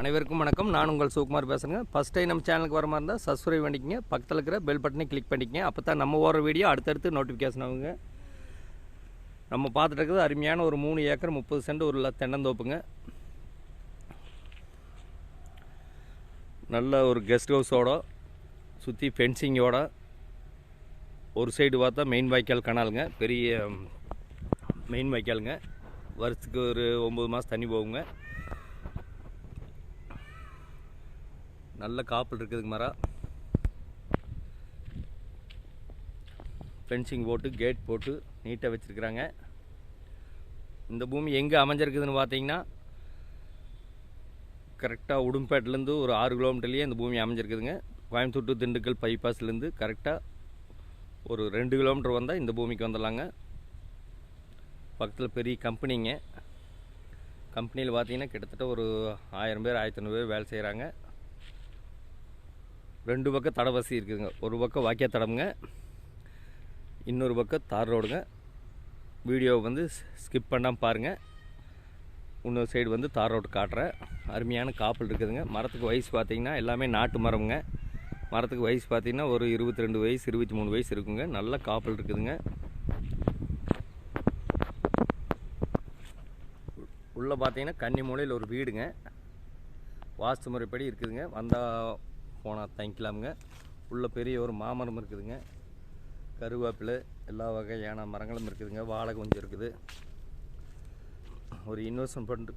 அனைவருக்கும் வணக்கம். நான் உங்கள் சுகுமார் பேசுகிறேங்க ஃபஸ்ட் டைம் நம்ம சேனலுக்கு வர மாதிரி இருந்தால் சப்ஸ்கிரைப் பண்ணிக்கங்க. பக்கத்தில் இருக்கிற பெல் பட்டனை கிளிக் பண்ணிக்கங்க. அப்போ தான் நம்ம ஓடுற வீடியோ அடுத்தடுத்து நோட்டிஃபிகேஷன் ஆகுங்க. நம்ம பார்த்துட்டு இருக்கிறது அருமையான ஒரு மூணு ஏக்கர் முப்பது சென்ட் ஒரு தென்னந்தோப்புங்க. நல்ல ஒரு கெஸ்ட் ஹவுஸோட சுற்றி ஃபென்சிங்கோட ஒரு சைடு பார்த்தா மெயின் வாய்க்கால் கனாலுங்க. பெரிய மெயின் வாய்க்காலுங்க. வருஷத்துக்கு ஒரு ஒம்பது மாதம் தண்ணி போகுங்க. நல்ல காப்பல் இருக்குதுங்க மரம் ஃபென்சிங் போட்டு கேட் போட்டு நீட்டாக வச்சுருக்குறாங்க. இந்த பூமி எங்கே அமைஞ்சிருக்குதுன்னு பார்த்தீங்கன்னா கரெக்டாக உடும்பேட்டிலேருந்து ஒரு ஆறு கிலோமீட்டர்லேயே இந்த பூமி அமைஞ்சிருக்குதுங்க. கோயம்புத்தூர் டு திண்டுக்கல் பைபாஸ்லேருந்து கரெக்டாக ஒரு ரெண்டு கிலோமீட்டர் வந்தால் இந்த பூமிக்கு வந்துடலாங்க. பக்கத்தில் பெரிய கம்பெனிங்க கம்பெனியில் பார்த்தீங்கன்னா கிட்டத்தட்ட ஒரு ஆயிரம் பேர் ஆயிரத்தி ஐநூறு பேர் வேலை செய்கிறாங்க ரெண்டு பக்கம் தட வசதி இருக்குதுங்க. ஒரு பக்கம் வாக்கிய தடமுங்க. இன்னொரு பக்கம் தார் ரோடுங்க. வீடியோவை வந்து ஸ்கிப் பண்ணாமல் பாருங்கள் இன்னொரு சைடு வந்து தார் ரோடு காட்டுறேன். அருமையான காப்பல் இருக்குதுங்க. மரத்துக்கு வயசு பார்த்திங்கன்னா எல்லாமே நாட்டு மரமுங்க. மரத்துக்கு வயசு பார்த்தீங்கன்னா ஒரு இருபத்தி ரெண்டு வயசு இருபத்தி மூணு வயசு இருக்குங்க. நல்ல காப்பல் இருக்குதுங்க. உள்ளே பார்த்தீங்கன்னா கன்னி மூலையில் ஒரு வீடுங்க. வாஸ்து முறைப்படி இருக்குதுங்க. வந்தால் போனால் தங்கிக்கலாமுங்க உள்ள பெரிய ஒரு மாமரம் இருக்குதுங்க. கருவேப்பிலை எல்லா வகையான மரங்களும் இருக்குதுங்க. வாழை கொஞ்சம் இருக்குது. ஒரு இன்வெஸ்ட்மெண்ட்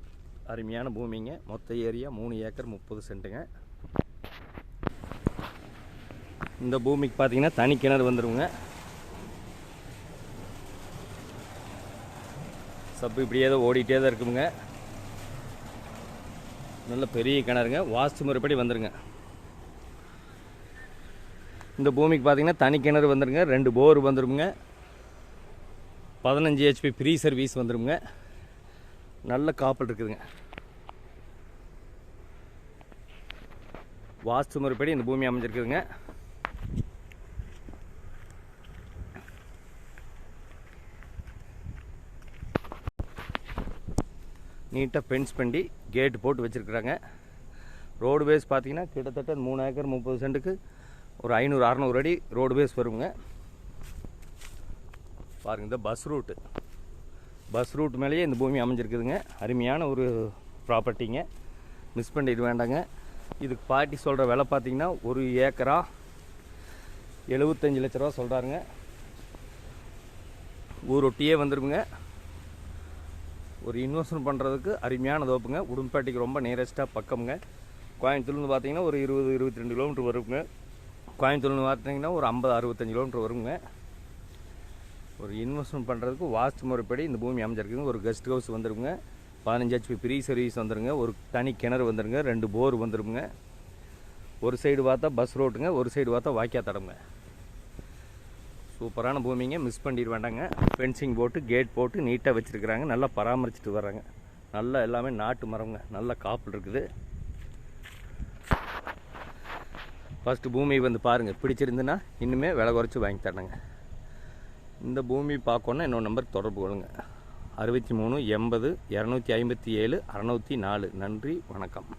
அருமையான பூமிங்க. மொத்த ஏரியா மூணு ஏக்கர் முப்பது சென்ட்டுங்க. இந்த பூமிக்கு பார்த்தீங்கன்னா தனி கிணறு வந்துடுவோங்க சப்பு இப்படியே தான் ஓடிட்டே தான் இருக்குங்க. நல்ல பெரிய கிணறுங்க. வாஸ்து முறைப்படி வந்துருங்க. இந்த பூமிக்கு பார்த்தீங்கன்னா தனி கிணறு வந்துருங்க ரெண்டு போர் வந்துருங்க. பதினஞ்சு ஹெச்பி ஃப்ரீ சர்வீஸ் வந்துருங்க. நல்ல காப்பல் இருக்குதுங்க. வாஸ்து முறைப்படி இந்த பூமி அமைஞ்சிருக்குதுங்க. நீட்டாக பென்ஸ் பண்ணி கேட்டு போட்டு வச்சுருக்குறாங்க. ரோடு வேஸ் பார்த்தீங்கன்னா கிட்டத்தட்ட மூணு ஏக்கர் முப்பது சென்ட்டுக்கு ஒரு ஐநூறு அறநூறு அடி ரோடு பேஸ் வருங்க. பாருங்க இந்த பஸ் ரூட்டு பஸ் ரூட் மேலேயே இந்த பூமி அமைஞ்சிருக்குதுங்க. அருமையான ஒரு ப்ராப்பர்ட்டிங்க மிஸ் பண்ணிட்டு வேண்டாங்க. இதுக்கு பாட்டி சொல்கிற விலை பார்த்திங்கன்னா ஒரு ஏக்கரா எழுபத்தஞ்சு லட்ச ரூபா சொல்கிறாருங்க ஊரொட்டியே வந்துருவங்க ஒரு இன்வெஸ்ட்மெண்ட் பண்ணுறதுக்கு அருமையான தோப்புங்க. உடும்பேட்டைக்கு ரொம்ப நியரஸ்ட்டாக பக்கம்ங்க. கோயம்புத்தூர்லேருந்து பார்த்தீங்கன்னா ஒரு இருபது இருபத்தி ரெண்டு கிலோமீட்டர் வருங்க. கோயம்புத்தூர்னு பார்த்தீங்கன்னா ஒரு ஐம்பது அறுபத்தஞ்சு கிலோமீட்டர் வருங்க. ஒரு இன்வெஸ்ட்மெண்ட் பண்ணுறதுக்கு வாஸ்து முறைப்படி இந்த பூமி அமைஞ்சிருக்குங்க. ஒரு கெஸ்ட் ஹவுஸ் வந்துருங்க. பதினஞ்சு ஹெச்பி ஃப்ரீ சர்வீஸ் வந்துருங்க. ஒரு தனி கிணறு வந்துருங்க. ரெண்டு போர் வந்துருங்க. ஒரு சைடு பார்த்தா பஸ் ரோட்டுங்க ஒரு சைடு பார்த்தா வாய்க்கா தடங்க சூப்பரான பூமிங்க. மிஸ் பண்ணிட வேண்டாங்க. ஃபென்சிங் போட்டு கேட் போட்டு நீட்டாக வச்சுருக்குறாங்க. நல்லா பராமரிச்சுட்டு வர்றாங்க. நல்லா எல்லாமே நாட்டு மரங்க நல்ல காப்பில் இருக்குது. ஃபஸ்ட்டு பூமி வந்து பாருங்கள் பிடிச்சிருந்துன்னா இன்னுமே விலை குறைச்சி வாங்கி தரணுங்க. இந்த பூமி பார்க்கணுன்னா இன்னொரு நம்பர் தொடர்பு கொள்ளுங்க. அறுபத்தி மூணு எண்பது இரநூத்தி ஐம்பத்தி ஏழு அறநூற்றி நாலு. நன்றி வணக்கம்.